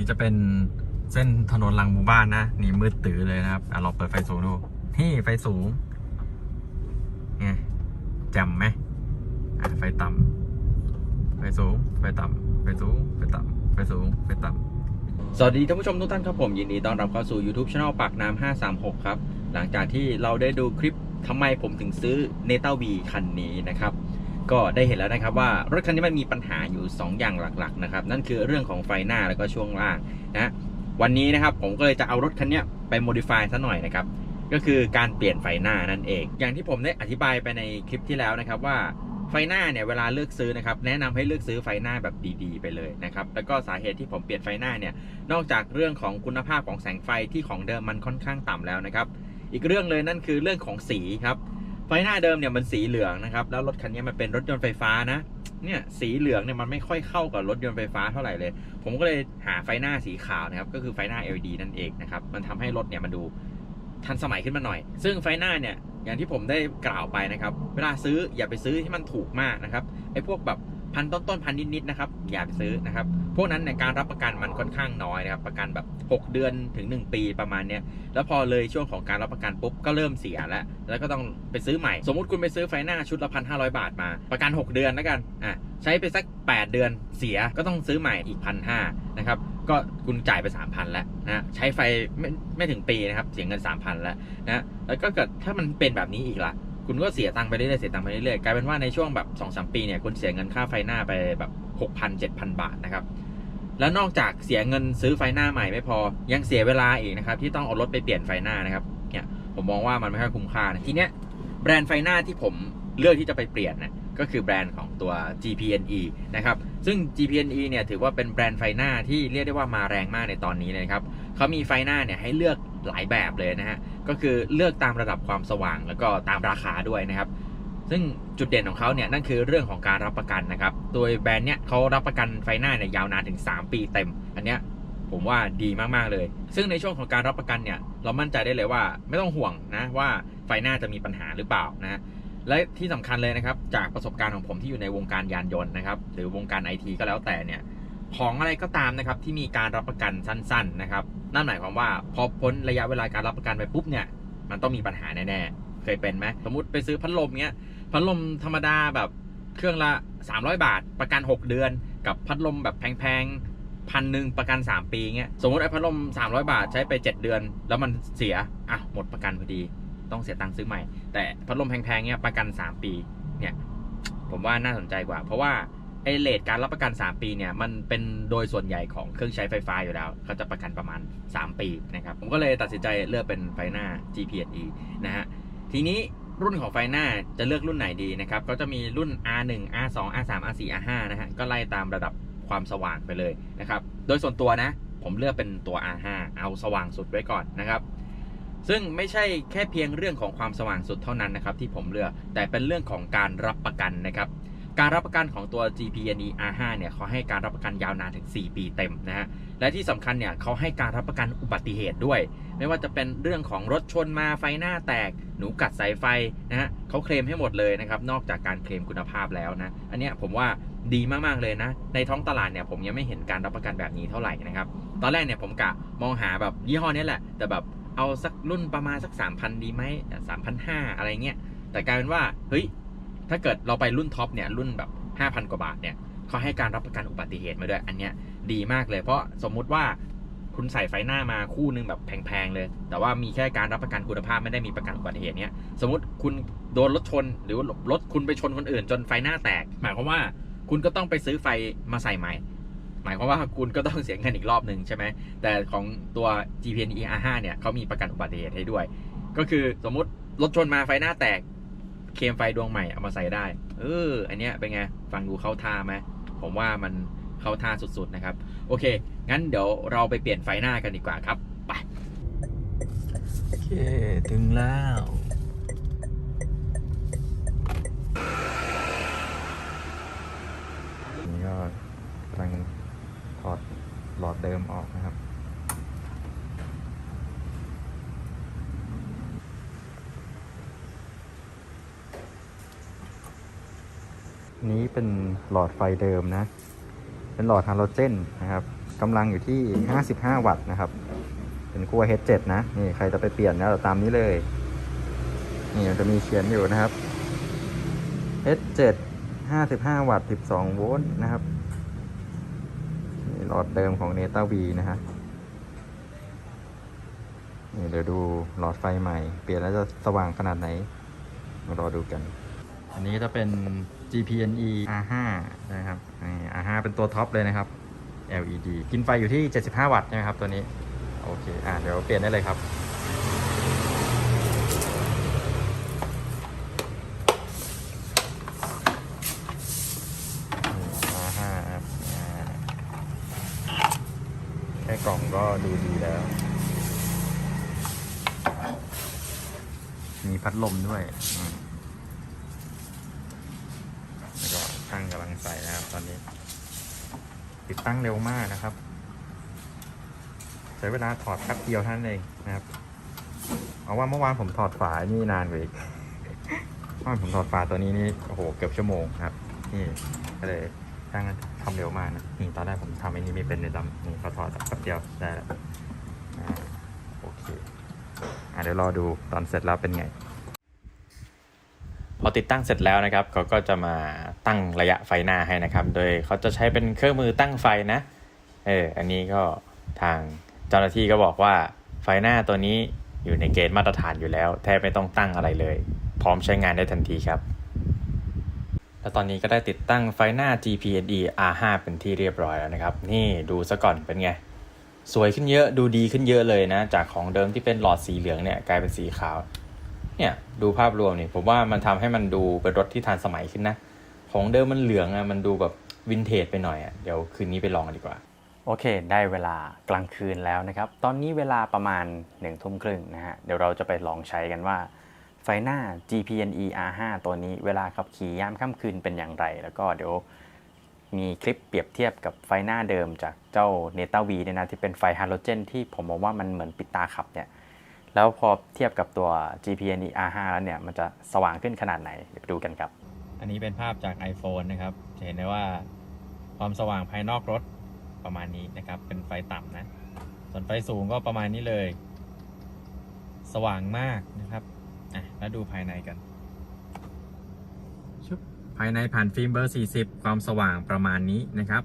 นี้จะเป็นเส้นถนนหลังหมู่บ้านนะนี่มืดตื้อเลยนะครับอะลองเปิดไฟสูงดูนี่ไฟสูงไงแจ่มไหมอะไฟต่ำไฟสูงไฟต่ำไฟสูงไฟต่ำไฟสูงไฟต่ำสวัสดีท่านผู้ชมทุกท่านครับผมยินดีต้อนรับเข้าสู่ YouTube Channel ปากน้ำ536 ครับ หลังจากที่เราได้ดูคลิปทำไมผมถึงซื้อ n e t a v คันนี้นะครับ ก็ได้เห็นแล้วนะครับว่ารถคันนี้มันมีปัญหาอยู่ 2 อย่างหลักๆนะครับนั่นคือเรื่องของไฟหน้าแล้วก็ช่วงล่างนะวันนี้นะครับผมก็เลยจะเอารถคันนี้ไป modify ซะหน่อยนะครับก็คือการเปลี่ยนไฟหน้านั่นเอง อย่างที่ผมได้อธิบายไปในคลิปที่แล้วนะครับว่าไฟหน้าเนี่ยเวลาเลือกซื้อนะครับแนะนำให้เลือกซื้อไฟหน้าแบบดีๆไปเลยนะครับแล้วก็สาเหตุที่ผมเปลี่ยนไฟหน้าเนี่ยนอกจากเรื่องของคุณภาพของแสงไฟที่ของเดิมมันค่อนข้างต่ำแล้วนะครับอีกเรื่องเลยนั่นคือเรื่องของสีครับ ไฟหน้าเดิมเนี่ยมันสีเหลืองนะครับ แล้วรถคันนี้มันเป็นรถยนต์ไฟฟ้านะ เนี่ยสีเหลืองเนี่ยมันไม่ค่อยเข้ากับรถยนต์ไฟฟ้าเท่าไหร่เลย ผมก็เลยหาไฟหน้าสีขาวนะครับ ก็คือไฟหน้า LED นั่นเองนะครับ มันทำให้รถเนี่ยมันดูทันสมัยขึ้นมาหน่อย ซึ่งไฟหน้าเนี่ยอย่างที่ผมได้กล่าวไปนะครับ เวลาซื้ออย่าไปซื้อที่มันถูกมากนะครับ ไอ้พวกแบบ พันต้นต้นๆพันนิดๆนะครับ อย่าไปซื้อนะครับ พวกนั้นในการรับประกันมันค่อนข้างน้อยนะครับประกันแบบ 6 เดือนถึง 1 ปีประมาณเนี้ยแล้วพอเลยช่วงของการรับประกันปุ๊บก็เริ่มเสียแล้ว แล้วก็ต้องไปซื้อใหม่ สมมุติคุณไปซื้อไฟหน้าชุดละพันห้าร้อยบาทมา ประกัน 6 เดือนแล้วกันอะใช้ไปสัก 8 เดือนเสียก็ต้องซื้อใหม่อีกพันห้านะครับก็คุณจ่ายไป 3,000 แล้วนะใช้ไฟไม่ไม่ถึงปีนะครับเสียเงิน 3,000 แล้วนะแล้วก็เกิดถ้ามันเป็นแบบนี้อีกล่ะ คุณก็เสียตังค์ไปเรื่อยๆเสียตังค์ไปเรื่อยๆกลายเป็นว่าในช่วงแบบ2องสมปีเนี่ยคุณเสียเงินค่าไฟหน้าไปแบบ6,000 7,000บาทนะครับแล้วนอกจากเสียเงินซื้อไฟหน้าใหม่ไม่พอ ยังเสียเวลาอีกนะครับที่ต้องเอารถไปเปลี่ยนไฟหน้านะครับเนี่ยผมมองว่ามันไม่ค่อยคุ้มค่านะทีเนี้ยแบรนด์ไฟหน้าที่ผมเลือกที่จะไปเปลี่ยนนะก็คือแบรนด์ของตัว GPNE นะครับ ซึ่ง GPNE เนี่ยถือว่าเป็นแบรนด์ไฟหน้าที่เรียกได้ว่ามาแรงมากในตอนนี้เลยนะครับเขามีไฟหน้าเนี่ยให้เลือก หลายแบบเลยนะฮะ ก็คือเลือกตามระดับความสว่างแล้วก็ตามราคาด้วยนะครับ ซึ่งจุดเด่นของเขาเนี่ยนั่นคือเรื่องของการรับประกันนะครับ โดยแบรนด์เนี้ยเขารับประกันไฟหน้าเนี่ยยาวนานถึง 3 ปีเต็ม อันเนี้ยผมว่าดีมากๆเลย ซึ่งในช่วงของการรับประกันเนี่ยเรามั่นใจได้เลยว่าไม่ต้องห่วงนะว่าไฟหน้าจะมีปัญหาหรือเปล่านะและที่สำคัญเลยนะครับจากประสบการณ์ของผมที่อยู่ในวงการยานยนต์นะครับหรือวงการไอทีก็แล้วแต่เนี่ย ของอะไรก็ตามนะครับที่มีการรับประกันสั้น ๆนะครับ นั่นหมายความว่าพอพ้นระยะเวลาการรับประกันไปปุ๊บเนี่ยมันต้องมีปัญหาแน่ๆเคยเป็นไหมสมมติไปซื้อพัดลมเนี้ยพัดลมธรรมดาแบบเครื่องละ 300 บาท ประกัน 6 เดือน กับพัดลมแบบแพงๆพันหนึ่งประกัน 3 ปีเงี้ยสมมติไอ้พัดลม 300 บาทใช้ไป 7 เดือน แล้วมันเสียอะหมดประกันพอดีต้องเสียตังค์ซื้อใหม่ แต่พัดลมแพงๆเนี้ยประกัน 3 ปีเนี่ยผมว่าน่าสนใจกว่า เพราะว่า ไอเลทการรับประกัน 3 ปีเนี่ยมันเป็นโดยส่วนใหญ่ของเครื่องใช้ไฟฟ้าอยู่แล้วเขาจะประกันประมาณ 3 ปีนะครับผมก็เลยตัดสินใจเลือกเป็นไฟหน้า GPSE นะฮะทีนี้รุ่นของไฟหน้าจะเลือกรุ่นไหนดีนะครับก็จะมีรุ่น R1 R2 R3 R4 R5 นะฮะก็ไล่ตามระดับความสว่างไปเลยนะครับโดยส่วนตัวนะผมเลือกเป็นตัว R5 เอาสว่างสุดไว้ก่อนนะครับซึ่งไม่ใช่แค่เพียงเรื่องของความสว่างสุดเท่านั้นนะครับที่ผมเลือกแต่เป็นเรื่องของการรับประกันนะครับ การรับประกันของตัว GPNE R5 เนี่ยเขาให้การรับประกันยาวนานถึง 4 ปีเต็มนะฮะ และที่สำคัญเนี่ยเขาให้การรับประกันอุบัติเหตุด้วย ไม่ว่าจะเป็นเรื่องของรถชนมาไฟหน้าแตก หนูกัดสายไฟนะฮะเขาเคลมให้หมดเลยนะครับ นอกจากการเคลมคุณภาพแล้วนะ อันเนี้ยผมว่าดีมาก ๆ เลยนะ ในท้องตลาดเนี่ยผมยังไม่เห็นการรับประกันแบบนี้เท่าไหร่นะครับ ตอนแรกเนี่ยผมกะมองหาแบบยี่ห้อนี้แหละ แต่แบบเอาสักรุ่นประมาณสัก 3,000 ดีไหมสามพันห้าอะไรเงี้ย แต่กลายเป็นว่า เฮ้ย ถ้าเกิดเราไปรุ่นท็อปเนี่ยรุ่นแบบ 5,000 กว่าบาทเนี่ยเขาให้การรับประกันอุบัติเหตุมาด้วย อันเนี้ยดีมากเลย เพราะสมมุติว่าคุณใส่ไฟหน้ามาคู่หนึงแบบแพงๆเลย แต่ว่ามีแค่การรับประกันคุณภาพไม่ได้มีประกันอุบัติเหตุเนี้ยสมมติคุณโดนรถชน หรือว่ารถคุณไปชนคนอื่น จนไฟหน้าแตก หมายความว่าคุณก็ต้องไปซื้อไฟมาใส่ใหม่หมายความว่าคุณก็ต้องเสียเงินอีกรอบหนึ่งใช่ไหม แต่ของตัว GPNE R5 เนี่ยเขามีประกันอุบัติเหตุให้ด้วย ก็คือสมมติรถชนมาไฟหน้าแตก เคมไฟดวงใหม่เอามาใส่ได้ เออ อันเนี้ยเป็นไง ฟังดูเข้าท่าไหมผมว่ามันเข้าท่าสุดๆนะครับ โอเค งั้นเดี๋ยวเราไปเปลี่ยนไฟหน้ากันดีกว่าครับ ไป โอเค ถึงแล้วนี่ก็กำลังถอดหลอดเดิมออกนะครับ นี้เป็นหลอดไฟเดิมนะ เป็นหลอดฮาโลเจนนะครับกำลังอยู่ที่ 55 วัตต์นะครับ เป็นขั้ว H7 นะ นี่ใครจะไปเปลี่ยนนะตามนี้เลย นี่มันจะมีเขียนอยู่นะครับ H7 55 วัตต์ 12 โวลต์นะครับนี่หลอดเดิมของ Neta V นะฮะนี่เดี๋ยวดูหลอดไฟใหม่ เปลี่ยนแล้วจะสว่างขนาดไหน มารอดูกัน อันนี้จะเป็น GPNE R5 นะครับ R5 เป็นตัวท็อปเลยนะครับ LED กินไฟอยู่ที่ 75 วัตต์นะครับตัวนี้ โอเค อ่าเดี๋ยวเปลี่ยนได้เลยครับ R5 ครับแค่กล่องก็ดูดีแล้ว มีพัดลมด้วยอืมแล้วก็ช่างกำลังใส่นะครับ ตอนนี้ ตั้งเร็วมากนะครับ ใช้เวลาถอดแป๊บเดียวท่านเองนะครับ เอาว่าเมื่อวานผมถอดฝานี่นานกว่าอีกเมื่อวานผมถอดฝาตัวนี้นี่โอ้โหเกือบชั่วโมงครับ นี่ก็เลยช่างทำเร็วมากนะนี่ตอนแรกผมทำไอ้นี่ไม่เป็นเลยดำนี่เขาถอดแป๊บเดียวได้แล้วโอเคอะเดี๋ยวรอดูตอนเสร็จแล้วเป็นไง พอติดตั้งเสร็จแล้วนะครับเขาก็จะมาตั้งระยะไฟหน้าให้นะครับ โดยเขาจะใช้เป็นเครื่องมือตั้งไฟนะเอออันนี้ก็ทางเจ้าหน้าที่ก็บอกว่าไฟหน้าตัวนี้อยู่ในเกณฑ์มาตรฐานอยู่แล้ว แทบไม่ต้องตั้งอะไรเลย พร้อมใช้งานได้ทันทีครับ และตอนนี้ก็ได้ติดตั้งไฟหน้า GPNE R5 เป็นที่เรียบร้อยแล้วนะครับ นี่ดูซะก่อนเป็นไง สวยขึ้นเยอะดูดีขึ้นเยอะเลยนะ จากของเดิมที่เป็นหลอดสีเหลืองเนี่ยกลายเป็นสีขาว เนี่ยดูภาพรวมเนี่ยผมว่ามันทำให้มันดูเป็นรถที่ทันสมัยขึ้นนะ ของเดิมมันเหลืองอะมันดูแบบวินเทจไปหน่อยอะเดี๋ยวคืนนี้ไปลองกันดีกว่า โอเค ได้เวลากลางคืนแล้วนะครับ ตอนนี้เวลาประมาณ1นึ่ทุ่มครึ่งนะฮะเดี๋ยวเราจะไปลองใช้กันว่าไฟหน้า GPNE R5 ตัวนี้เวลาขับขี่ยามค่ำคืนเป็นอย่างไร แล้วก็เดี๋ยวมีคลิปเปรียบเทียบกับไฟหน้าเดิมจากเจ้า Neta V เนี่ยนะที่เป็นไฟฮาโลเจนที่ผมมองว่ามันเหมือนปิดตาขับเนี่ย แล้วพอเทียบกับตัว GPNE R5 แล้วเนี่ย มันจะสว่างขึ้นขนาดไหน เดี๋ยวไปดูกันครับ อันนี้เป็นภาพจาก iPhone นะครับ จะเห็นได้ว่าความสว่างภายนอกรถประมาณนี้นะครับ เป็นไฟต่ำนะ ส่วนไฟสูงก็ประมาณนี้เลย สว่างมากนะครับ อะ แล้วดูภายในกันชุบภายในผ่านฟิล์มเบอร์ 40 ความสว่างประมาณนี้นะครับ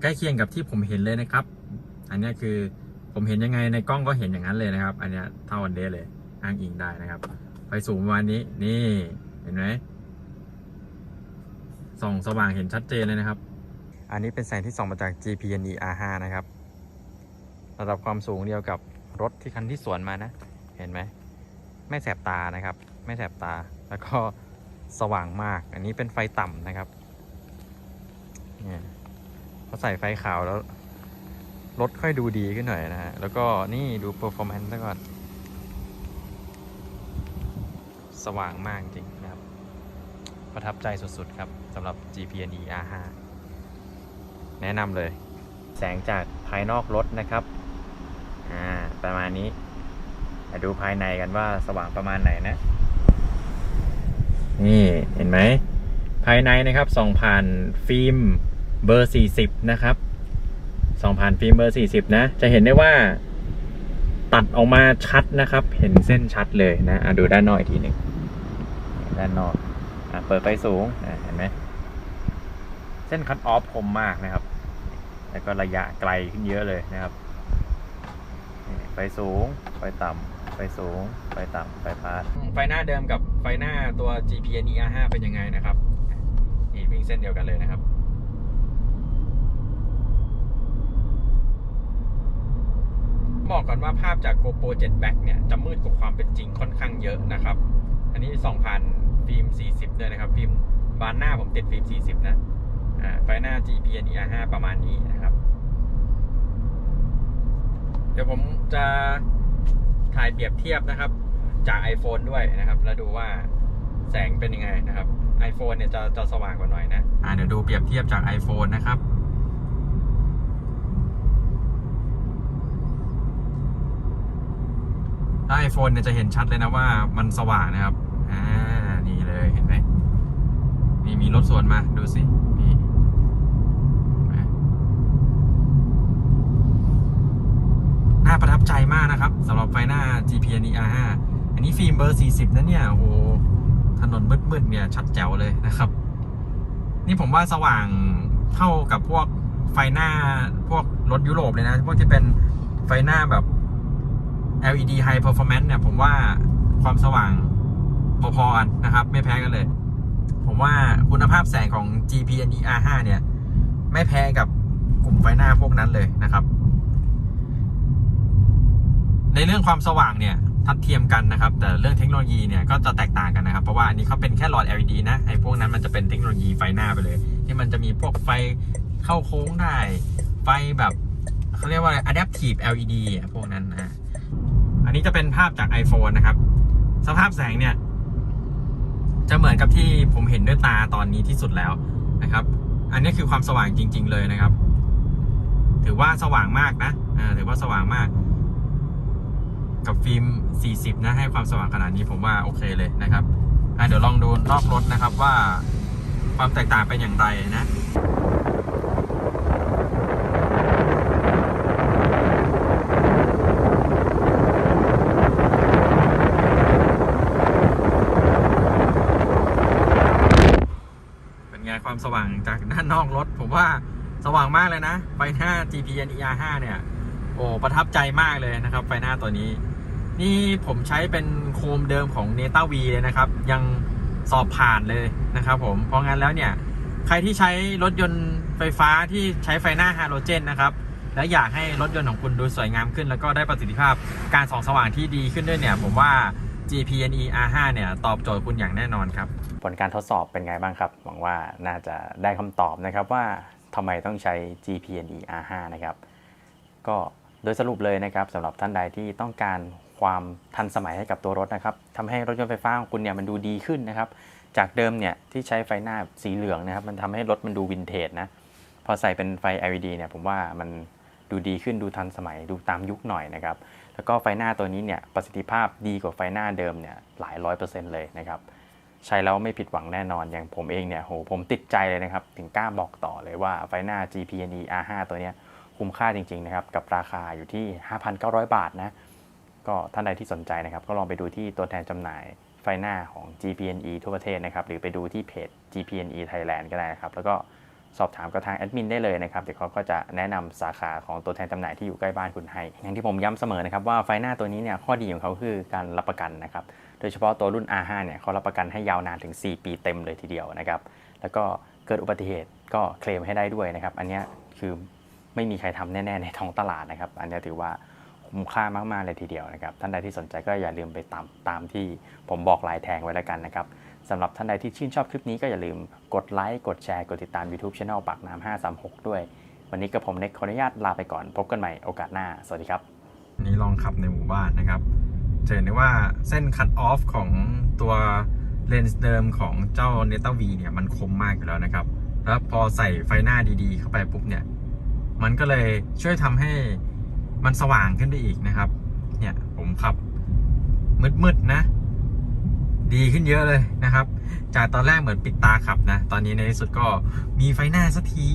ใกล้เคียงกับที่ผมเห็นเลยนะครับ อันเนี้ยคือ ผมเห็นยังไงในกล้องก็เห็นอย่างนั้นเลยนะครับ อันเนี้ยเท่ากันเดเลย อ้างอิงได้นะครับ ไฟสูงประมาณนี้นี่เห็นไหมส่องสว่างเห็นชัดเจนเลยนะครับ อันนี้เป็นแสงที่ส่องมาจาก GPNE R5 นะครับ ระดับความสูงเดียวกับรถที่คันที่สวนมานะ เห็นไหม ไม่แสบตานะครับ ไม่แสบตา แล้วก็สว่างมาก อันนี้เป็นไฟต่ำนะครับ เนี่ยพอใส่ไฟขาวแล้ว รถค่อยดูดีขึ้นหน่อยนะฮะ แล้วก็นี่ดู performance ซะก่อน สว่างมากจริงนะครับ ประทับใจสุดๆครับสำหรับ GPNE R5 แนะนำเลย แสงจากภายนอกรถนะครับ อ่า ประมาณนี้มาดูภายในกันว่าสว่างประมาณไหนนะ นี่เห็นไหม ภายในนะครับส่องผ่านฟิล์มเบอร์ 40 นะครับ ส่องผ่านฟิล์มเบอร์ 40 นะ จะเห็นได้ว่า ตัดออกมาชัดนะครับ เห็นเส้นชัดเลยนะอะดูด้านนอกอีกทีหนึ่งด้านนอกอะเปิดไฟสูงอะเห็นไหมเส้นคัตออฟคมมากนะครับ แล้วก็ระยะไกลขึ้นเยอะเลยนะครับไฟสูง ไฟต่ำไฟสูง ไฟต่ำไฟพาสไฟหน้าเดิมกับไฟหน้าตัว GPN ER5 เป็นยังไงนะครับนี่วิ่งเส้นเดียวกันเลยนะครับ บอกก่อนว่าภาพจาก GoPro 7 Back เนี่ย จะมืดกว่าความเป็นจริงค่อนข้างเยอะนะครับ อันนี้ส่องผ่านฟิล์ม 40ด้วยนะครับ ฟิล์มบานหน้าผมติดฟิล์ม 40 นะ อ่า ไฟหน้า GPN ER5 ประมาณนี้นะครับ เดี๋ยวผมจะถ่ายเปรียบเทียบนะครับ จาก iPhone ด้วยนะครับ แล้วดูว่าแสงเป็นยังไงนะครับ iPhone เนี่ยจะจะสว่างกว่าหน่อยนะ อ่า เดี๋ยวดูเปรียบเทียบจาก iPhone นะครับ ถ้า iPhone เนี่ยจะเห็นชัดเลยนะว่ามันสว่างนะครับ อ่า นี่เลยเห็นไหมนี่มีรถสวนมา ดูสินี่นไหมประทับใจมากนะครับสำหรับไฟหน้า GPN R5 อันนี้ฟิล์มเบอร์ 40 นะเนี่ยโอ้โหถนนมืดๆเนี่ยชัดแจ๋วเลยนะครับ นี่ผมว่าสว่างเท่ากับพวกไฟหน้าพวกรถยุโรปเลยนะ พวกที่เป็นไฟหน้าแบบ LED High Performance เนี่ยผมว่าความสว่างพอๆกันนะครับ ไม่แพ้กันเลย ผมว่าคุณภาพแสงของ GPN R5 เนี่ย ไม่แพ้กับกลุ่มไฟหน้าพวกนั้นเลยนะครับ ในเรื่องความสว่างเนี่ยทัดเทียมกันนะครับ แต่เรื่องเทคโนโลยีเนี่ยก็จะแตกต่างกันนะครับ เพราะว่าอันนี้เขาเป็นแค่หลอด LED นะไอ้พวกนั้นมันจะเป็นเทคโนโลยีไฟหน้าไปเลย ที่มันจะมีพวกไฟเข้าโค้งได้ ไฟแบบเขาเรียกว่าอะไร adaptive LED อะพวกนั้นนะ อันนี้จะเป็นภาพจาก iPhone นะครับ สภาพแสงเนี่ย จะเหมือนกับที่ผมเห็นด้วยตาตอนนี้ที่สุดแล้วนะครับ อันนี้คือความสว่างจริง ๆ เลยนะครับ ถือว่าสว่างมากนะอ่าถือว่าสว่างมาก กับฟิล์ม 40 นะ ให้ความสว่างขนาดนี้ผมว่าโอเคเลยนะครับอะเดี๋ยวลองดูนอกรถนะครับว่าความแตกต่างเป็นอย่างไรนะ เป็นไง ความสว่างจากด้านนอกรถ ผมว่าสว่างมากเลยนะ ไฟหน้า GPN ER5 เนี่ย โอ้ ประทับใจมากเลยนะครับ ไฟหน้าตัวนี้ นี่ผมใช้เป็นโคมเดิมของ n e t a V เลยนะครับ ยังสอบผ่านเลยนะครับผม เพราะงั้นแล้วเนี่ย ใครที่ใช้รถยนต์ไฟฟ้าที่ใช้ไฟหน้าฮาโลเจนนะครับและอยากให้รถยนต์ของคุณดูสวยงามขึ้น แล้วก็ได้ประสิทธิภาพการส่องสว่างที่ดีขึ้นด้วยเนี่ย ผมว่า GPNE R5 เนี่ยตอบโจทย์คุณอย่างแน่นอนครับ ผลการทดสอบเป็นไงบ้างครับ หวังว่าน่าจะได้คำตอบนะครับว่าทำไมต้องใช้ GPNE R5 นะครับ ก็โดยสรุปเลยนะครับสำหรับท่านใดที่ต้องการความทันสมัยให้กับตัวรถนะครับทำให้รถยนต์ไฟฟ้าของคุณเนี่ยมันดูดีขึ้นนะครับ จากเดิมเนี่ยที่ใช้ไฟหน้าสีเหลืองนะครับ มันทำให้รถมันดูวินเทจนะ พอใส่เป็นไฟ LED เนี่ยผมว่ามัน ดูดีขึ้นดูทันสมัยดูตามยุคหน่อยนะครับ แล้วก็ไฟหน้าตัวนี้เนี่ยประสิทธิภาพดีกว่าไฟหน้าเดิมเนี่ยหลายร้อยเปอร์เซ็นต์เลยนะครับใช้แล้วไม่ผิดหวังแน่นอนอย่างผมเองเนี่ยโหผมติดใจเลยนะครับ ถึงกล้าบอกต่อเลยว่าไฟหน้า GPNE R5 ตัวเนี้ยคุ้มค่าจริงๆนะครับกับราคาอยู่ที่ 5,900 บาทนะก็ท่านใดที่สนใจนะครับ ก็ลองไปดูที่ตัวแทนจำหน่ายไฟหน้าของ GPNE ทั่วประเทศนะครับ หรือไปดูที่เพจ GPNE Thailand ก็ได้นะครับ แล้วก็ สอบถามกับทางแอดมินได้เลยนะครับเดี๋ยวเขาก็จะแนะนำสาขาของตัวแทนจำหน่ายที่อยู่ใกล้บ้านคุณให้ อย่างที่ผมย้ำเสมอนะครับว่าไฟหน้าตัวนี้เนี่ยข้อดีของเขาคือการรับประกันนะครับโดยเฉพาะตัวรุ่น R5 เนี่ยเขารับประกันให้ยาวนานถึง 4 ปีเต็มเลยทีเดียวนะครับแล้วก็เกิดอุบัติเหตุก็เคลมให้ได้ด้วยนะครับอันนี้คือไม่มีใครทำแน่ๆในท้องตลาดนะครับอันนี้ถือว่าคุ้มค่ามากๆเลยทีเดียวนะครับท่านใดที่สนใจก็อย่าลืมไปตามตามที่ผมบอกลายแทงไว้แล้วกันนะครับ สำหรับท่านใดที่ชื่นชอบคลิปนี้ก็อย่าลืมกดไลค์กดแชร์กดติดตาม YouTube Channel ปากน้ำ536 ด้วย วันนี้กับผมเน็กขออนุญาตลาไปก่อน พบกันใหม่โอกาสหน้า สวัสดีครับนี้ลองขับในหมู่บ้านนะครับจะเห็นได้ว่าเส้นคัตออฟของตัวเลนส์เดิมของเจ้า n e t a V เนี่ยมันคมมากอยู่แล้วนะครับ แล้วพอใส่ไฟหน้าดีๆ เข้าไปปุ๊บเนี่ย มันก็เลยช่วยทำให้มันสว่างขึ้นไปอีกนะครับ เนี่ยผมขับมืดๆนะ ดีขึ้นเยอะเลยนะครับ จากตอนแรกเหมือนปิดตาขับนะ ตอนนี้ในที่สุดก็มีไฟหน้าสักที